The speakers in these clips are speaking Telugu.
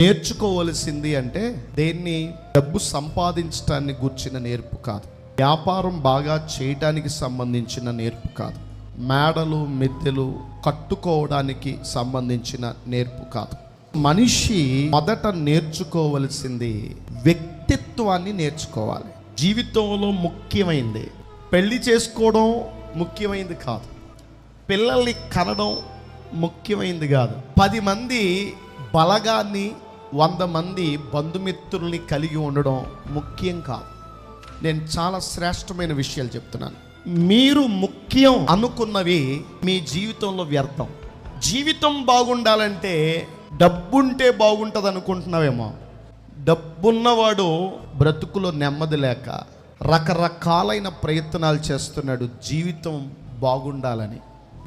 నేర్చుకోవలసింది అంటే దేన్ని? డబ్బు సంపాదించడాన్ని గుర్చిన నేర్పు కాదు. వ్యాపారం బాగా చేయటానికి సంబంధించిన నేర్పు కాదు. మేడలు మిద్దెలు కట్టుకోవడానికి సంబంధించిన నేర్పు కాదు. మనిషి మొదట నేర్చుకోవలసింది వ్యక్తిత్వాన్ని నేర్చుకోవాలి. జీవితంలో ముఖ్యమైంది. పెళ్ళి చేసుకోవడం ముఖ్యమైంది కాదు. పిల్లల్ని కనడం ముఖ్యమైంది కాదు. పది మంది బలగాన్ని వంద మంది బంధుమిత్రుల్ని కలిగి ఉండడం ముఖ్యం కాదు. నేను చాలా శ్రేష్టమైన విషయాలు చెప్తున్నాను. మీరు ముఖ్యం. అనుకున్నవి మీ జీవితంలో వ్యర్థం. జీవితం బాగుండాలంటే డబ్బుంటే బాగుంటుంది అనుకుంటున్నావేమో డబ్బున్నవాడు బ్రతుకులో నెమ్మది లేక రకరకాలైన ప్రయత్నాలు చేస్తున్నాడు జీవితం బాగుండాలని.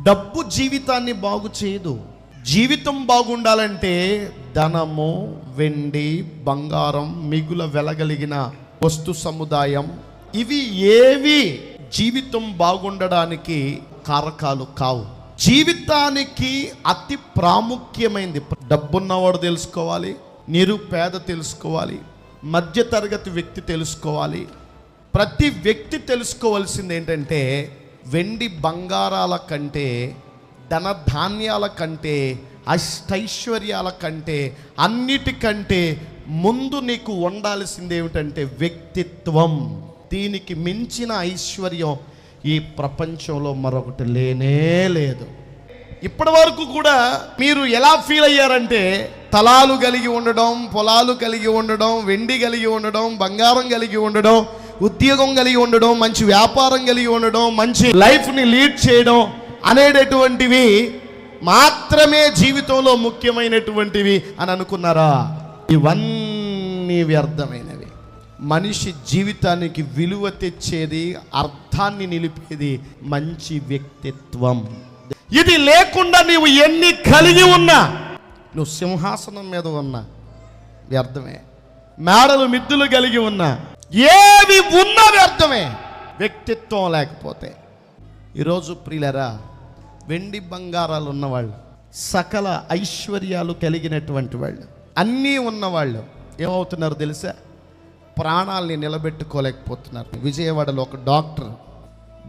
డబ్బు జీవితాన్ని బాగు చేయదు. జీవితం బాగుండాలంటే ధనము వెండి బంగారం మిగుల వెలగలిగిన వస్తు సముదాయం ఇవి ఏవి జీవితం బాగుండడానికి కారకాలు కావు. జీవితానికి అతి ప్రాముఖ్యమైనది డబ్బున్నవాడు తెలుసుకోవాలి నిరుపేద తెలుసుకోవాలి మధ్యతరగతి వ్యక్తి తెలుసుకోవాలి. ప్రతి వ్యక్తి తెలుసుకోవాల్సింది ఏంటంటే వెండి బంగారాల కంటే ధన ధాన్యాల కంటే అష్టైశ్వర్యాల కంటే అన్నిటికంటే ముందు నీకు ఉండాల్సింది ఏమిటంటే వ్యక్తిత్వం. దీనికి మించిన ఐశ్వర్యం ఈ ప్రపంచంలో మరొకటి లేనే లేదు. ఇప్పటి వరకు కూడా మీరు ఎలా ఫీల్ అయ్యారంటే తలాలు కలిగి ఉండడం పొలాలు కలిగి ఉండడం వెండి కలిగి ఉండడం బంగారం కలిగి ఉండడం ఉద్యోగం కలిగి ఉండడం మంచి వ్యాపారం కలిగి ఉండడం మంచి లైఫ్ని లీడ్ చేయడం అనేటటువంటివి మాత్రమే జీవితంలో ముఖ్యమైనటువంటివి అని అనుకున్నారా? ఇవన్నీ వ్యర్థమైనవి. మనిషి జీవితానికి విలువ తెచ్చేది అర్థాన్ని నిలిపేది మంచి వ్యక్తిత్వం. ఇది లేకుండా నీవు ఎన్ని కలిగి ఉన్నా నువ్వు సింహాసనం మీద ఉన్నా వ్యర్థమే. మేడలు మిద్దులు కలిగి ఉన్నా ఏవి ఉన్నా వ్యర్థమే. వ్యక్తిత్వం లేకపోతే. ఈరోజు ప్రియులరా వెండి బంగారాలు ఉన్నవాళ్ళు సకల ఐశ్వర్యాలు కలిగినటువంటి వాళ్ళు అన్నీ ఉన్నవాళ్ళు. ఏమవుతున్నారు తెలుసా? ప్రాణాల్ని నిలబెట్టుకోలేకపోతున్నారు. విజయవాడలో ఒక డాక్టర్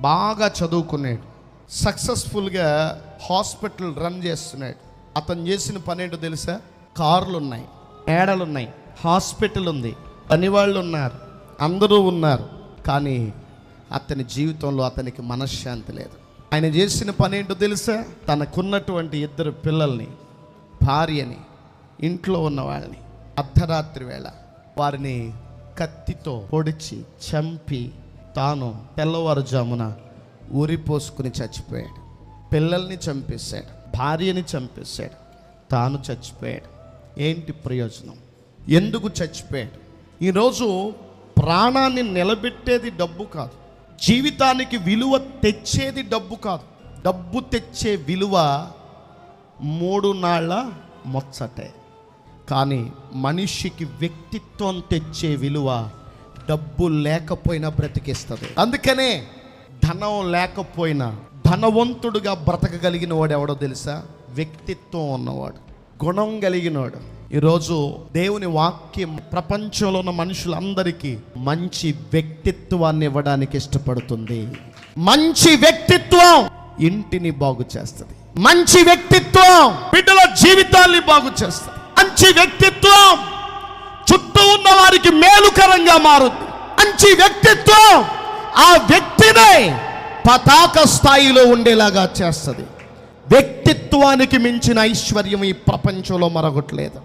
బాగా చదువుకున్నాడు. సక్సెస్ఫుల్గా హాస్పిటల్ రన్ చేస్తున్నాడు. అతను చేసిన పని ఏంటో తెలుసా? కార్లు ఉన్నాయి ఏడలు ఉన్నాయి హాస్పిటల్ ఉంది పనివాళ్ళు ఉన్నారు అందరూ ఉన్నారు. కానీ అతని జీవితంలో అతనికి మనశ్శాంతి లేదు. ఆయన చేసిన పని ఏంటో తెలుసా? తనకున్నటువంటి ఇద్దరు పిల్లల్ని భార్యని ఇంట్లో ఉన్న వాళ్ళని అర్ధరాత్రి వేళ వారిని కత్తితో పొడిచి చంపి తాను తెల్లవారుజామున ఊరిపోసుకుని చచ్చిపోయాడు. పిల్లల్ని చంపేశాడు భార్యని చంపేశాడు తాను చచ్చిపోయాడు. ఏంటి ప్రయోజనం? ఎందుకు చచ్చిపోయాడు? ఈరోజు ప్రాణాన్ని నిలబెట్టేది డబ్బు కాదు. జీవితానికి విలువ తెచ్చేది డబ్బు కాదు. డబ్బు తెచ్చే విలువ మూడు నాళ్ళ మొచ్చటే. కానీ మనిషికి వ్యక్తిత్వం తెచ్చే విలువ డబ్బు లేకపోయినా బ్రతికిస్తుంది. అందుకనే ధనం లేకపోయినా ధనవంతుడుగా బ్రతకగలిగిన వాడు ఎవడో తెలుసా? వ్యక్తిత్వం ఉన్నవాడు. గుణం కలిగినవాడు ఈరోజు దేవుని వాక్యం ప్రపంచంలో ఉన్న మనుషులందరికీ మంచి వ్యక్తిత్వాన్ని ఇవ్వడానికి ఇష్టపడుతుంది. మంచి వ్యక్తిత్వం ఇంటిని బాగు చేస్తుంది. మంచి వ్యక్తిత్వం బిడ్డల జీవితాల్ని బాగు చేస్తుంది. మంచి వ్యక్తిత్వం చుట్టూ ఉన్న వారికి మేలుకరంగా మారుద్ది. మంచి వ్యక్తిత్వం ఆ వ్యక్తినే పతాక స్థాయిలో ఉండేలాగా చేస్తుంది. వ్యక్తిత్వానికి మించిన ఐశ్వర్యం ఈ ప్రపంచంలో మరొకట్లేదు